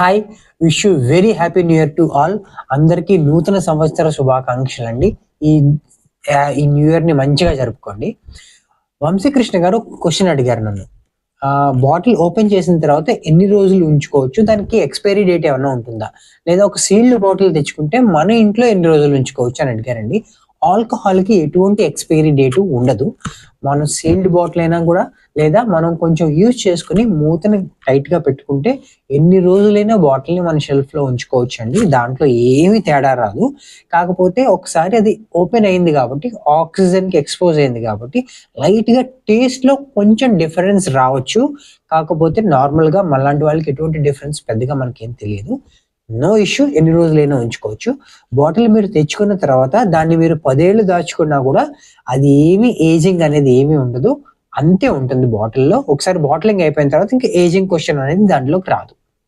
Hi wish you very happy new year to all అందరికీ నూతన సంవత్సర శుభాకాంక్షలు అండి ఈ ఈ న్యూ ఇయర్ని మంచిగా జరుపుకోండి. వంశీకృష్ణ గారు క్వశ్చన్ అడిగారు నన్ను. బాటిల్ ఓపెన్ చేసిన తర్వాత ఎన్ని రోజులు ఉంచుకోవచ్చు? దానికి ఎక్స్పైరీ డేట్ ఏమైనా ఉంటుందా? లేదా ఒక సీల్డ్ బాటిల్ తెచ్చుకుంటే మన ఇంట్లో ఎన్ని రోజులు ఉంచుకోవచ్చు అని అడిగారండి. ఆల్కహాల్కి ఎటువంటి ఎక్స్పైరీ డేటు ఉండదు. మనం సీల్డ్ బాటిల్ అయినా కూడా లేదా మనం కొంచెం యూజ్ చేసుకుని మూతని టైట్గా పెట్టుకుంటే ఎన్ని రోజులైనా బాటిల్ని మన షెల్ఫ్లో ఉంచుకోవచ్చు అండి దాంట్లో ఏమీ తేడా రాదు. కాకపోతే ఒకసారి అది ఓపెన్ అయింది కాబట్టి ఆక్సిజన్కి ఎక్స్పోజ్ అయింది కాబట్టి లైట్గా టేస్ట్లో కొంచెం డిఫరెన్స్ రావచ్చు. కాకపోతే నార్మల్గా మళ్ళాంటి వాళ్ళకి ఎటువంటి డిఫరెన్స్ పెద్దగా మనకేం తెలియదు. నో ఇష్యూ ఎన్ని రోజులైనా ఉంచుకోవచ్చు. బాటిల్ మీరు తెచ్చుకున్న తర్వాత దాన్ని మీరు పదేళ్ళు దాచుకున్నా కూడా అది ఏమి ఏజింగ్ అనేది ఏమీ ఉండదు. అంతే ఉంటుంది బాటిల్లో ఒకసారి బాటిలింగ్ అయిపోయిన తర్వాత ఇంకా ఏజింగ్ క్వశ్చన్ అనేది దాంట్లోకి రాదు.